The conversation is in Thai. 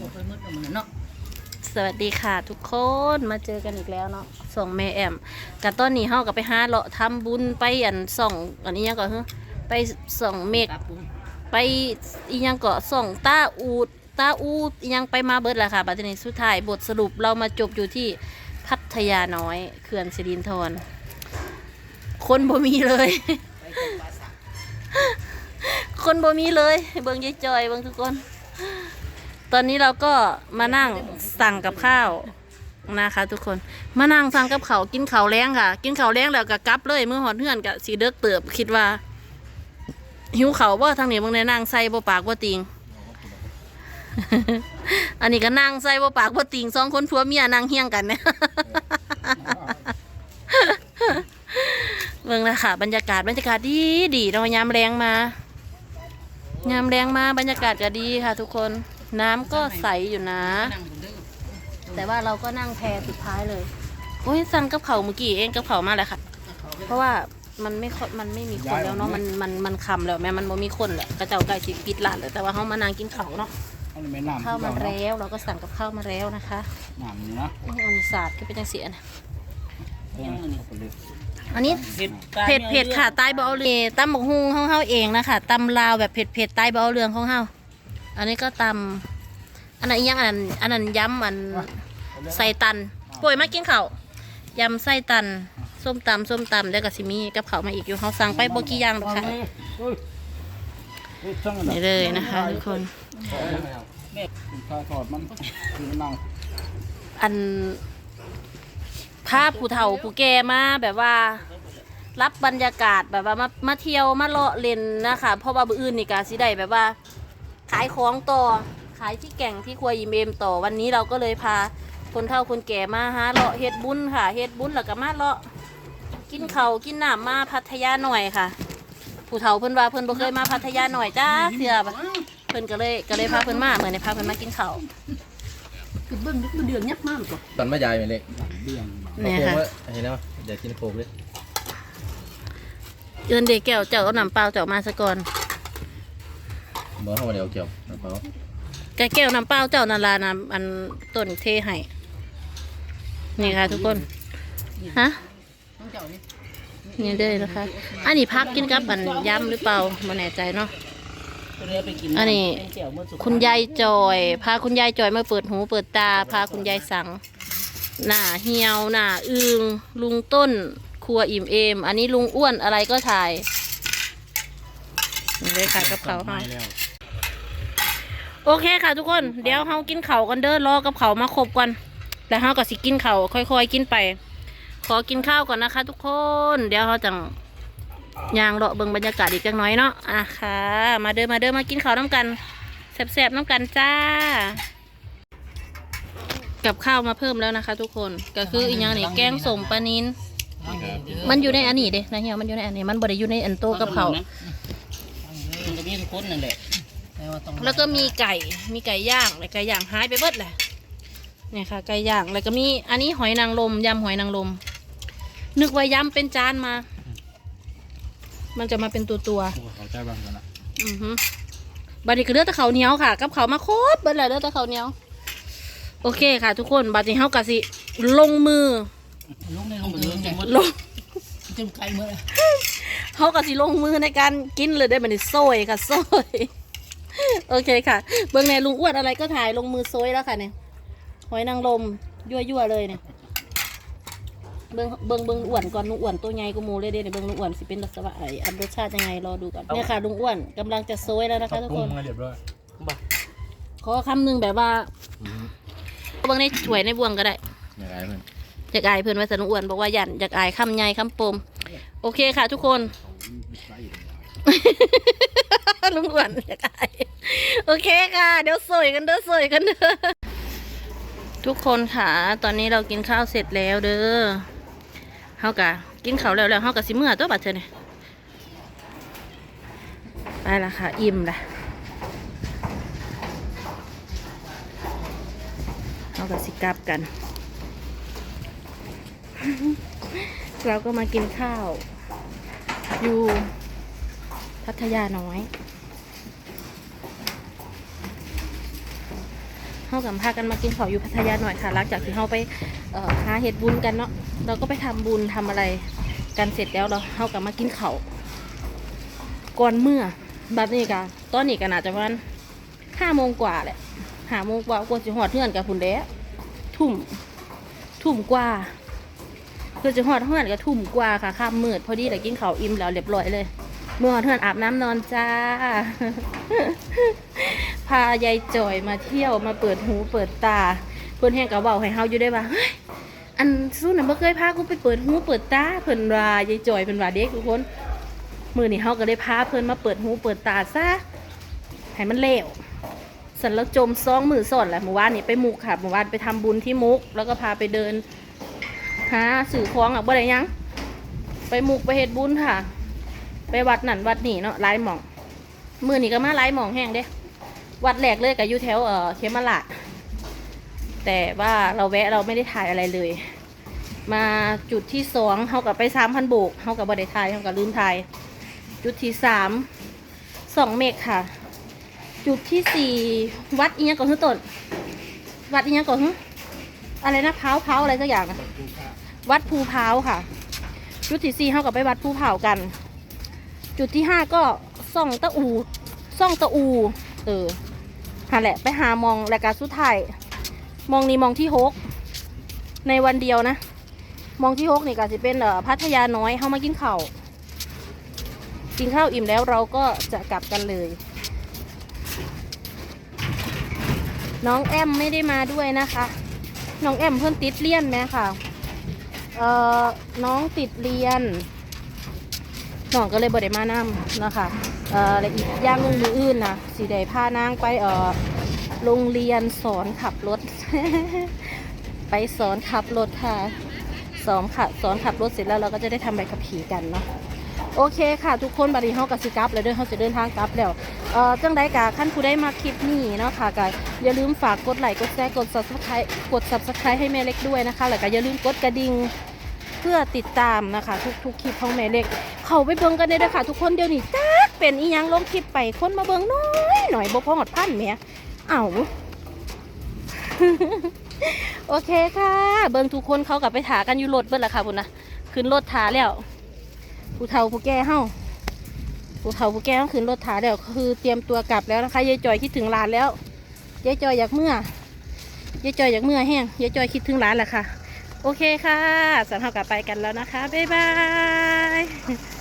บ่ค่อยมืดกับมันเนาะสวัสดีค่ะทุกคนมาเจอกันอีกแล้วเนาะส่องแม่แอมกับต้นนี้เฮากับไปหาเลาะทำบุญไปอันส่องอันนี้ยังก่อนฮะไปส่องเมฆครับผมไปอียังเกาะส่องตาอูดตาอูดอียังไปมาเบิดแหละค่ะบัดนี้สุดท้ายบทสรุปเรามาจบอยู่ที่พัทยาน้อยเขื่อนสิรินธรคนบ่มีเลยไปจังหวัดสักคนบ่มีเลย เบิ่งยายจอยเบิ่งทุกคนต อนนี้เราก็มานั่งสั่งกับข้าวนะคะ ทุกคนมานั่งสั่งกับเขากินเขาแรงค่ะ กินเขาแรงแล้วก็กลับเลยเมื่อหอดเฮือนกับสีเด็กเติบคิดว่า หิวเขาวบ่ทางนี้บางในนั่งใส่บ่ปากบ่ติง อันนี้ก็นั่งใส่บ่ปากบ่ติงสองคนผัวเมียนั่งเฮี้ยงกันเนี่ยเบิ่งนะค่ะบรรยากาศบรรยากาศดีดีเรายามแรงมายามแรงมาบรรยากาศก็ดีค่ะ ทุกคน น้ำก็ใสอยู่นะนั่งบนเด้อแต่ว่าเราก็นั่งแพสุดท้ายเลยโอ้ยสั่งกับเขาวเมื่อกี้เองกับเขาวมาเลยค่ะ เพราะว่ามันไม่ค่อยมันไม่มีคนแล้วเนาะมันมันมันคำแล้วแม่มันบ่มีคนแหละกระเจ้าไก่สิปิดร้านเลยแต่ว่าเขามานั่งกินข้าวเนาะเอาเลยแม่น้ำข้าวมาเนาะแล้วเราก็สั่งกับข้าวมาแล้วนะคะน้ำนี่นะอื้ออันนี้ศาสตร์ก็เป็นจังเสียนะเอาไปเลยอันนี้เผ็ดเผ็ดเผ็ดค่ะใต้เบาเลยตำบักฮุงของเฮาเองนะคะตำลาวแบบเผ็ดเผ็ดใต้เบาเรืองของเฮา อันนี้ก็ตำอันนั้นอีกอยังอันนั้นอันนั้นย้ำอันใส่ตันป่วยมากินข้าวยำไส้ตัน ส้มตำส้มตำแล้วก็สิมีกับเขาวมาอีกอยู่เฮาสั่งไปบ่กี่อย่างหรอกค่ะเฮ้ยเฮ้ยเฮ้ยช่างนี่เลยนะคะทุกคนคุณข้าทอดมันคือมันนั่งอันภาพผู้เฒ่าผู้แก่มาแบบว่า รับบรรยากาศแบบว่ามามาเที่ยวมาเลาะเล่นนะคะเพราะว่าบื้ออื่นนี่กาสิได้แบบว่า ขายของต่อ ขายที่แก่งที่ครัวยิมเอมต่อวันนี้เราก็เลยพาคนเฒ่าคนแก่มาหาเลาะเฮ็ดบุญค่ะเฮ็ดบุญแล้วก็มาเลาะกินเขาวกินน้ำมาพัทยาหน่อยค่ะ ผู้เฒ่าเพิ่นว่าเพิ่นบ่เคยมาพัทยาหน่อยจ้าเสือบ่เพิ่นก็เลยก็เลยพาเพิ่นมาเหมือนในพาเพิ่นมากินข้าว คือเบิ่งนี่คือเดือดยับมากกว่าตอนไม่ยายไม่เล็กเบี้ยงเนี่ยโค้งค่ะว่าเห็นแล้วอยากกินโค้งเลยเอินเด็กแก้วเจ้าเอาน้ำเปล่าเจ้ามาซะก่อน บ่เข้าเดี๋ยวเกี่ยวนะเขาแกแก้วน้ำเปล่าเจ้านาลาน้ำอันต้นเทให้นี่ค่ะ ทุกคนฮะต้องเจ้านี่นี่เด้นะคะ อันนี้พักกินกับอันยำหรือเปล่าไม่แน่ใจเนาะอันนี้ คุณยายจอย พาคุณยายจอยมาเปิดหูเปิดตา พาคุณยายสัง หน้าเหี่ยวหน้าอึงลุงต้น ครัวอิ่มเอม อันนี้ลุงอ้วนอะไรก็ถ่ายนี่เลยค่ะกับเขาให้ โอเคค่ะทุกคน เดี๋ยวเฮากินเขาวกันเด้อรอกับเขาวมาครบก่อนแล้วเฮาก็สิกินเขาวค่อยๆกินไป ขอกินข้าวก่อนนะคะ ทุกคน เดี๋ยวเฮาจังยางเลาะเบิ่งบรรยากาศอีกจังน้อยเนาะอะค่ะ มาเด้อมาเด้อมากินข้าวน้ำกันแซ่บๆน้ำกันจ้า กับข้าวมาเพิ่มแล้วนะคะ ทุกคนก็คืออีกอย่างนี่แกงส้มปลานินมันอยู่ในอันนี้เด้นะเฮียมันอยู่ในอันนี้มันบ่ได้อยู่ในอันโตะกับเขาวมันก็มีทุกคนนั่นแหละ แต่ว่าต้องแล้วก็มีไก่ มีไก่ย่างและไก่ย่างหายไปเบิดแหละเนี่ยค่ะไก่ย่างแล้วก็มีอันนี้หอยนางรมยำหอยนางรมนึกว่ายำเป็นจานมา มันจะมาเป็นตัวตัวโอ้เขาใจบ้างกันนะๆอือฮึบัดนี้ก็เลือดตะเขาวเหนียวค่ะ กับเขาวมาโคตรเบิดเลยเลือดตะเขาวเหนียว โอเคค่ะ ทุกคนบัดนี้เฮากะสิลงมือลุงในลงไปเรื่องจังหวัดลงเต็มไกลเมื่อเฮากะสิลงมือในการกินเลยได้บัดนี้โซยค่ะโซย โอเคค่ะ เบื้องในลุงอ้วนอะไรก็ถ่ายลงมือโซยแล้วค่ะเนี่ยหอยนางรมยั่วยั่วๆเลยเนี่ยเบิ้งเบิ้งเบิ้งอ้วนก่อนลุงอ้วนตัวใหญ่กูมูเลยเด้เนี่ยเบิ้งลุงอ้วนสิเป็นลักษณะไออันรสชาติยังไงรอดูก่อนเนี่ยค่ะลุงอ้วนกำลังจะโซยแล้วนะคะทุกปครุนงมาเรียบร้อยขอคำหนึ่งแบบว่าเบิ้งในถ้วยในบวงก็ได้อยากไอ้เพื่อนอยากอายเพื่อนว่าสนุอ้วนบอกว่าหยันอยากอายคำใหญ่คำปมโอเคค่ะ ทุกคนลุงอ้วนอยากอาย โอเคค่ะ เดี๋ยวสวยกันเด้อสวยกันเด้อทุกคนค่ะ ตอนนี้เรากินข้าวเสร็จแล้วเด้อเฮากะกินข้าวแล้วแล้วเฮากะสิเมื่อตัวบัดเธอเนี่ยไปละค่ะ อิ่มละเฮากะสิกลับกัน เราก็มากินข้าว อยู่พัทยาน้อย เฮาาสัมภากันมากินข้าอยู่พัทยาหน่อยค่ะหลังจากที่เฮาไปหาเฮ็ดบุญกันเนาะเราก็ไปทำบุญทำอะไรกันเสร็จแล้วเราเฮากลับมากินเขาก่อนเมื่อบัดนี้กะตอนนี้ก็น่าจะประมาณห้าโมงกว่าแหละห้าโมงกว่ากว่าจะหอดเฮือนกับคุณเด้ทุ่มทุ่มกว่าคือจะหอดเฮือนกับทุ่มกว่าค่ะข้ามมืดพอดีแต่กินเขาอิ่มแล้วเรียบร้อยเลย มื่อเฮือนอาบน้ำนอนจ้า พายายจอยมาเที่ยวมาเปิดหูเปิดตา เพิ่อนแห่งกับเบาให้เฮาอยู่ได้ว่าเฮ้ยอันสู้น่ะบ่อเคยพากูไปเปิดหูเปิดตาเพิ่นว่ายายจอยเพิ่นว่าเด็กทุกคนมือนี้เฮาก็ได้พาเพิ่นมาเปิดหูเปิดตาซะให้มันเลวสันแล้วจมซองมือสอนแหละเมื่อวานนี้ไปมุกค่ะเมื่อวานไปทำบุญที่มุก แล้วก็พาไปเดินหาสื่อของอะบ่ได้ยัง ไปมุกไปเฮ็ดบุญค่ะ ไปวัดนั่นวัดนี่เนาะหลายหม่องมือนี้ก็มาหลายหม่องแห้งเด้ วัดแรกเลยกับอยู่แถวเอ่อเคมาลาดแต่ว่าเราแวะเราไม่ได้ถ่ายอะไรเลย มาจุดที่สองเขากับไปสามพันโบกเขากับบไดถ่ายเขากับลืมถ่ายจุดที่สามสองเมกค่ะ จุดที่สี่วัดอีกอย่างก่อนทุกต้นวัดอีกอย่างก่อนอะไรนะเพ้าเพ้าอะไรสักอย่างวัดภูเพ้าค่ะ จุดที่สี่เขากับไปวัดภูเผากัน จุดที่ห้าก็ซ่องตะอูซ่องตะอู เออหาแหละไปหามองรายการสุดท้ายมองนี้มองที่หกในวันเดียวนะ มองที่หกนี่ก็จะเป็นเอ่อพัทยาน้อยเข้ามากินข้าวกินข้าวอิ่มแล้วเราก็จะกลับกันเลย น้องแอมไม่ได้มาด้วยนะคะ น้องแอมเพิ่นติดเรียนไหมค่ะเอ่อน้องติดเรียน น้องก็เลยบ่ได้มานำนะคะเอ่อและอีกอย่างนึงมืออื่นนะสีได้พานางไปเอ่อโรงเรียนสอนขับรถ ไปสอนขับรถค่ะสอนขับสอนขับรถเสร็จแล้วเราก็จะได้ทำใบขับขี่กันเนาะโอเคค่ะ ทุกคนบัดนี้เฮากับสิกลับแล้วเด้อเฮาจะเดินทางกลับแล้วเอ่อจังไดกะขั้นผู้ได้มาคลิปนี้เนาะค่ะก็อย่าลืมฝากกดไลค์กดแชร์กด subscribe กด subscribe ให้แม่เล็กด้วยนะคะแล้วก็อย่าลืมกดกระดิ่ง พื่อติดตามนะคะ ทุกทุกคลิปของแม่เล็ก เขาไปเบิ่งกันได้เลยค่ะ ทุกคนเดี๋ยวนี้จักเป็นอีหยังลงคลิปไปคนมาเบิ่งน้อยหน่อยบ่พอหดพันแม่เอาโอเคค่ะ เบิ่งทุกคนเขากลับไปถากันอยู่รถเบิ่งละค่ะพุ่นนะขึ้นรถถาแล้วผู้เฒ่าผู้แก่เฮาผู้เฒ่าผู้แก่ขึ้นรถถาแล้วคือเตรียมตัวกลับแล้วนะคะยายจอยคิดถึงร้านแล้วยายจอยอยากเมื่อยายจอยอยากเมื่อแห้งยายจอยคิดถึงร้านแหละค่ะ โอเคค่ะสำหรับกลับไปกันแล้วนะคะ บ๊ายบาย